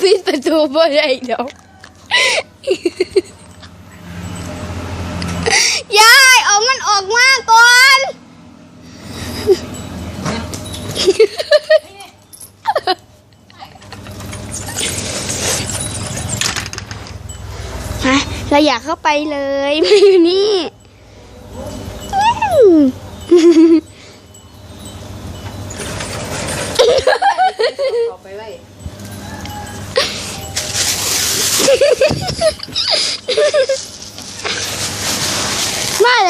ปิดประตูบ่ได้ดอกยายเอามันออกมาก่อนมาเราอยากเข้าไปเลยมาอยู่นี่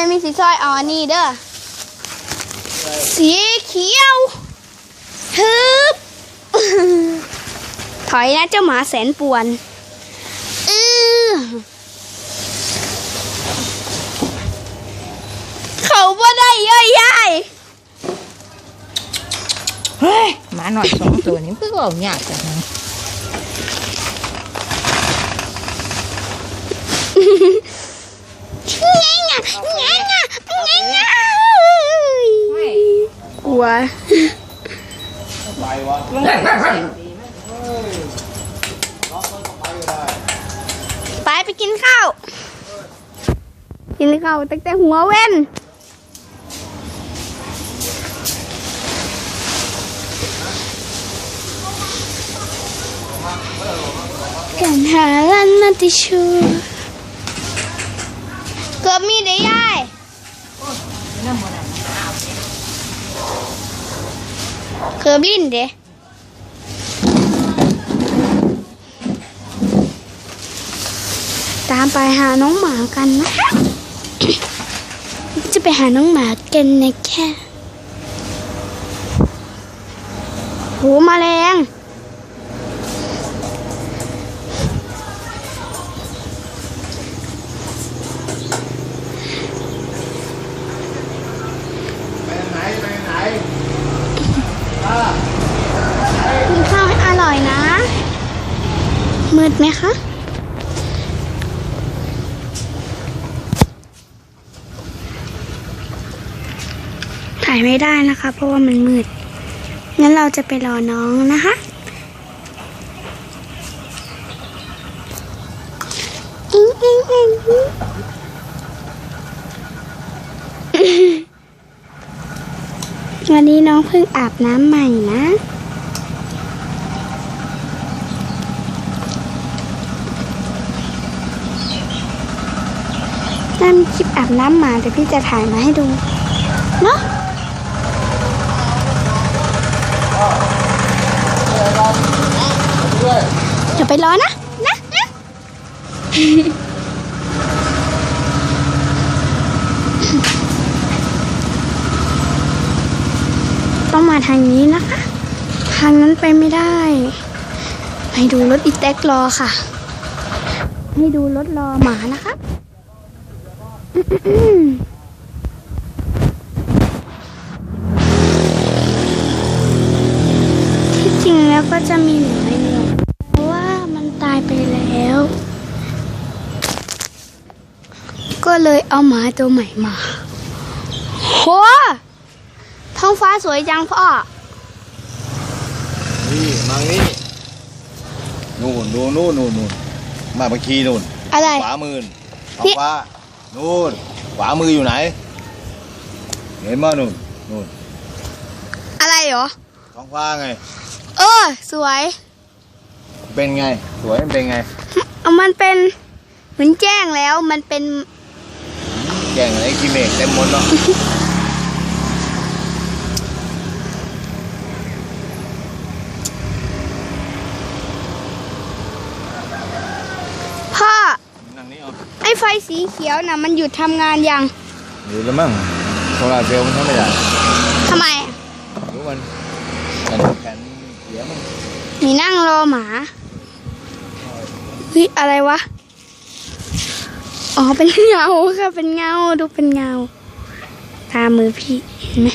มาเลยมีสีซอยเอาอันนี้เด้อสีเขียวฮึบถอยนะเจ้าหมาแสนป่วนอือเขาบ่ได้ย่อยย่ายเฮ้ยหมาหน่อยสองตัวนี้เพื่อเอายากจัง กลัวไปวะมันก็เป็นสิ่งดีไปไปกินข้าว กินข้าวตั้งแต่หัวเว้นกันหาลันมาติชูเกือบมีได้ยาย น้ำมันอะ เกือบินเด้ตามไปหาน้องหมากันนะ จะไปหาน้องหมากันนะแค่โหแมาแรง มืดไหมคะ ถ่ายไม่ได้นะคะ เพราะว่ามันมืด งั้นเราจะไปรอน้องนะคะ อิงอิงอิงวันนี้น้องเพิ่งอาบน้ำใหม่นะ น่ามีคลิป อาบน้ำหมาเดี๋ยวพี่จะถ่ายมาให้ดู เนาะเดี๋ยวไปรอนะ นะนะต้องมาทางนี้นะคะ ทางนั้นไปไม่ได้ ให้ดูรถอีแท็กรอค่ะ ให้ดูรถรอหมานะคะ ที่จริงแล้วก็จะมีหนูให้เดียวเพราะว่ามันตายไปแล้ว ก็เลยเอาหมาตัวใหม่มาโหท้องฟ้าสวยจังพ่อ นี่มานี่นู่นดูนู่นนู่นนู่นมาเมื่อกี้นู่นอะไร ขวามือท้องฟ้า นู่นขวามืออยู่ไหน เห็นมั้ยนู่นนู่นอะไรเหรอ ท้องฟ้าไง เออ สวย เป็นไง สวยมันเป็นไง เอามันเป็นเหมือนแจ้งแล้วมันเป็น แก่งอะไรกินเมฆเต็มหมดเนาะ พ่อ นั่งนี่เอา ไอ้ไฟ สีเขียวน่ะมันหยุดทำงานยัง อยู่แล้วมั้งโซลาร์เซลล์มันทำไม่ได้ทำไมรู้มันแผ่นแผ่นเสียมันมีนั่งรอหมาเฮ้ยอะไรวะ อ๋อ เป็นเงาค่ะ เป็นเงา ดูเป็นเงา ตามมือพี่ เห็นไหม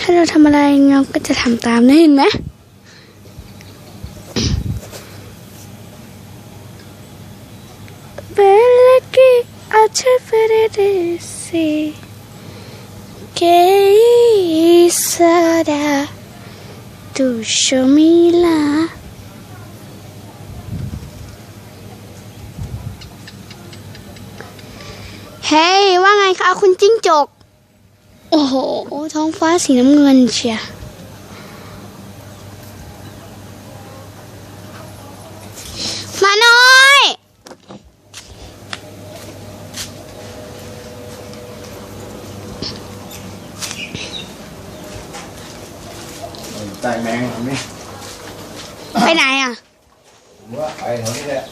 ถ้าเราทำอะไรเงาก็จะทำตามนะเห็นไหม Bella che a cefere si que será tu Shamila เฮ้ยว่าไงคะคุณจิ้งจก โอ้โห ท้องฟ้าสีน้ำเงินเชียมานอย ใจแมงทำนี่ไปไหนอะผมว่าไปแถวนี้แหละ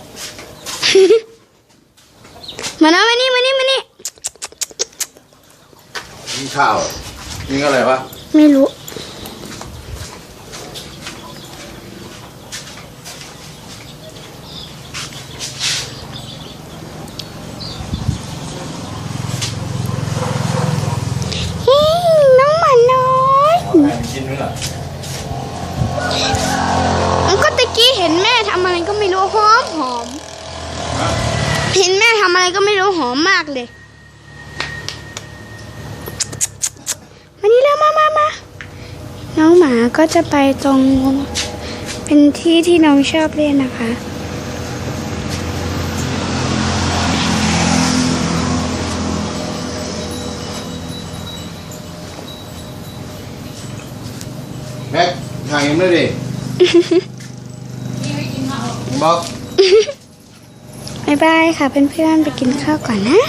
มาน้อยมานี่มานี่มานี่นี่ข้าวนี่อะไรวะไม่รู้ ฮิน้องหมาน้อย แมงกินไหมล่ะ มัน ก็ตะกี้เห็นแม่ทำอะไรก็ไม่รู้หอมหอม เห็นแม่ทำอะไรก็ไม่รู้หอมมากเลยมานี่แล้วมามามาน้องหมาก็จะไปตรง เป็นที่ที่น้องชอบเล่นนะคะแม็กห่างยังไม่ดิ บอก บ๊ายบายค่ะเพื่อนๆไปกินข้าวก่อนนะ